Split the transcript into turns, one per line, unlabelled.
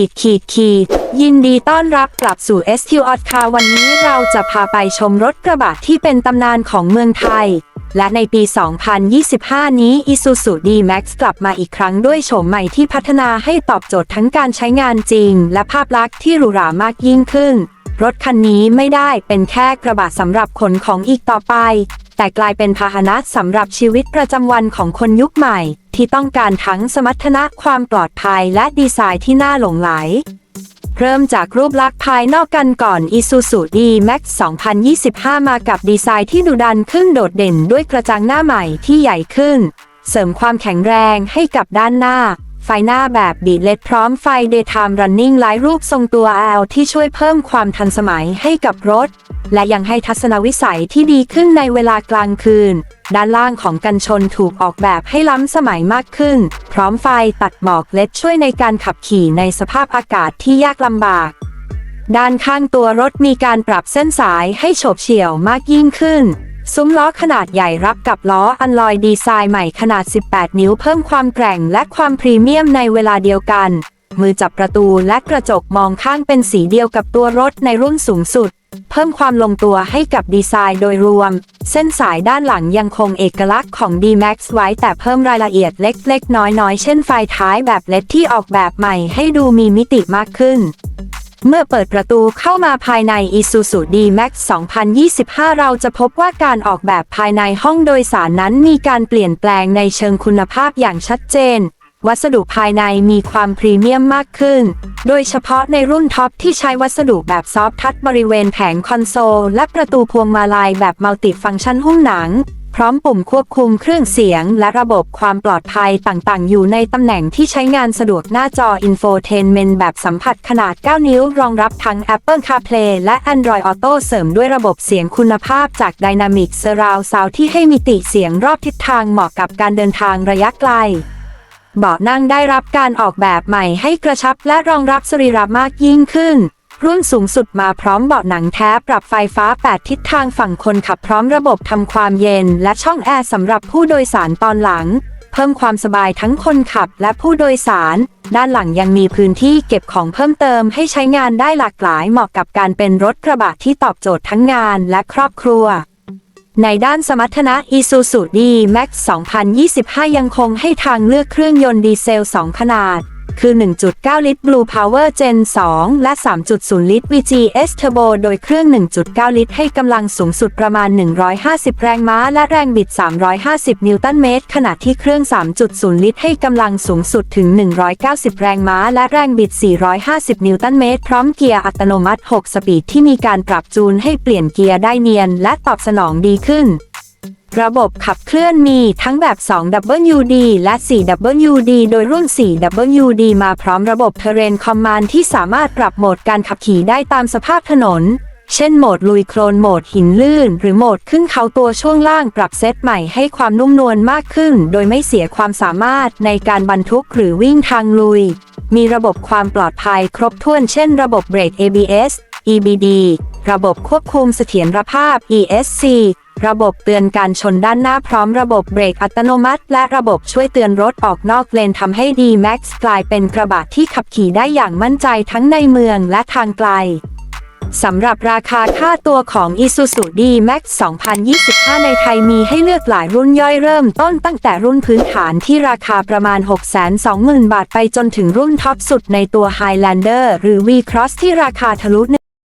ขีดขีดขีดยินดีต้อนรับกลับสู่ s q o t ค่ะวันนี้เราจะพาไปชมรถกระบะที่เป็นตำนานของเมืองไทย และในปี 2025 นี้ Isuzu D-Max กลับมาอีกครั้งด้วยโฉมใหม่ที่พัฒนาให้ตอบโจทย์ทั้งการใช้งานจริง และภาพลักษณ์ที่หรูหรามากยิ่งขึ้น รถคันนี้ไม่ได้เป็นแค่กระบะสำหรับขนของอีกต่อไป แต่กลายเป็นพาหนะสำหรับชีวิตประจำวันของคนยุคใหม่ ที่ต้องการทั้งสมรรถนะความปลอดภัยและดีไซน์ที่น่าหลงไหล เริ่มจากรูปลักษณ์ภายนอกกันก่อน Isuzu D-Max 2025 มากับดีไซน์ที่ดุดันขึ้นโดดเด่นด้วยกระจังหน้าใหม่ที่ใหญ่ขึ้น เสริมความแข็งแรงให้กับด้านหน้า ไฟหน้าแบบบีดเลดพร้อมไฟ Daytime Running หลายรูปทรงตัว L ที่ช่วยเพิ่มความทันสมัยให้กับรถ และยังให้ทัศนวิสัยที่ดีขึ้นในเวลากลางคืน ด้านล่างของกันชนถูกออกแบบให้ล้ำสมัยมากขึ้น พร้อมไฟตัดหมอกเลดช่วยในการขับขี่ในสภาพอากาศที่ยากลำบากด้านข้างตัวรถมีการปรับเส้นสายให้โฉบเฉี่ยวมากยิ่งขึ้น ซุ้มล้อขนาดใหญ่รับกับล้ออันลอยดีไซน์ใหม่ขนาด 18 นิ้วเพิ่มความแกร่งและความพรีเมียมในเวลาเดียวกัน มือจับประตูและกระจกมองข้างเป็นสีเดียวกับตัวรถในรุ่นสูงสุด เพิ่มความลงตัวให้กับดีไซน์โดยรวม เส้นสายด้านหลังยังคงเอกลักษณ์ของ D-Max ไว้แต่เพิ่มรายละเอียดเล็กๆ น้อยๆ เช่นไฟท้ายแบบเลดที่ออกแบบใหม่ให้ดูมีมิติมากขึ้น เมื่อเปิดประตูเข้ามาภายใน Isuzu D-Max 2025 เราจะพบว่าการออกแบบภายในห้องโดยสารนั้นมีการเปลี่ยนแปลงในเชิงคุณภาพอย่างชัดเจน วัสดุภายในมีความพรีเมียมมากขึ้น โดยเฉพาะในรุ่นท็อปที่ใช้วัสดุแบบซอฟท์ทัชบริเวณแผงคอนโซล และประตูพวงมาลัยแบบมัลติฟังก์ชันหุ้มหนัง ร้อมปุ่มควบคุมเครื่องเสียง และระบบความปลอดภัยต่างๆ อยู่ในตำแหน่งที่ใช้งานสะดวกหน้าจอ Infotainment แบบสัมผัสขนาด 9 นิ้ว รองรับทั้ง Apple CarPlay และ Android Auto เสริมด้วยระบบเสียงคุณภาพจาก Dynamic Surround Sound ที่ให้มิติเสียงรอบทิศทางเหมาะกับการเดินทางระยะไกลเบาะนั่งได้รับการออกแบบใหม่ให้กระชับและรองรับสรีระมากยิ่งขึ้น รุ่นสูงสุดมาพร้อมเบาะหนังแท้ปรับไฟฟ้า 8 ทิศทางฝั่งคนขับพร้อมระบบทำความเย็น และช่องแอร์สำหรับผู้โดยสารตอนหลัง เพิ่มความสบายทั้งคนขับและผู้โดยสาร ด้านหลังยังมีพื้นที่เก็บของเพิ่มเติมให้ใช้งานได้หลากหลายเหมาะกับการเป็นรถกระบะที่ตอบโจทย์ทั้งงานและครอบครัวในด้านสมรรถนะ Isuzu D-Max 2025 ยังคงให้ทางเลือกเครื่องยนต์ดีเซล 2 ขนาด คือ 1.9 ลิตร Blue Power Gen 2 และ 3.0 ลิตร VGS Turbo โดยเครื่อง 1.9 ลิตร ให้กำลังสูงสุดประมาณ 150 แรงม้า และแรงบิด 350 นิวตันเมตร ขณะที่เครื่อง 3.0 ลิตร ให้กำลังสูงสุดถึง 190 แรงม้า และแรงบิด 450 นิวตันเมตร พร้อมเกียร์อัตโนมัติ 6 สปีดที่มีการปรับจูนให้เปลี่ยนเกียร์ได้เนียน และตอบสนองดีขึ้น ระบบขับเคลื่อนมีทั้งแบบ 2WD และ 4WD โดยรุ่น 4WD มาพร้อมระบบ Terrain Command ที่สามารถปรับโหมดการขับขี่ได้ตามสภาพถนน เช่นโหมดลุยโคลนโหมดหินลื่น หรือโหมดขึ้นเขาตัวช่วงล่างปรับเซตใหม่ให้ความนุ่มนวลมากขึ้น โดยไม่เสียความสามารถในการบรรทุกหรือวิ่งทางลุย มีระบบความปลอดภัยครบถ้วนเช่นระบบเบรก ABS EBD ระบบควบคุมเสถียรภาพ ESC ระบบเตือนการชนด้านหน้าพร้อมระบบเบรกอัตโนมัติ และระบบช่วยเตือนรถออกนอกเลนทำให้ D-Max กลายเป็นกระบะที่ขับขี่ได้อย่างมั่นใจทั้งในเมืองและทางไกลสำหรับราคาค่าตัวของ Isuzu D-Max 2025 ในไทยมีให้เลือกหลายรุ่นย่อยเริ่มต้นตั้งแต่รุ่นพื้นฐานที่ราคาประมาณ 620,000 บาทไปจนถึงรุ่นท็อปสุดในตัว Highlander หรือ V-Cross ที่ราคาทะลุ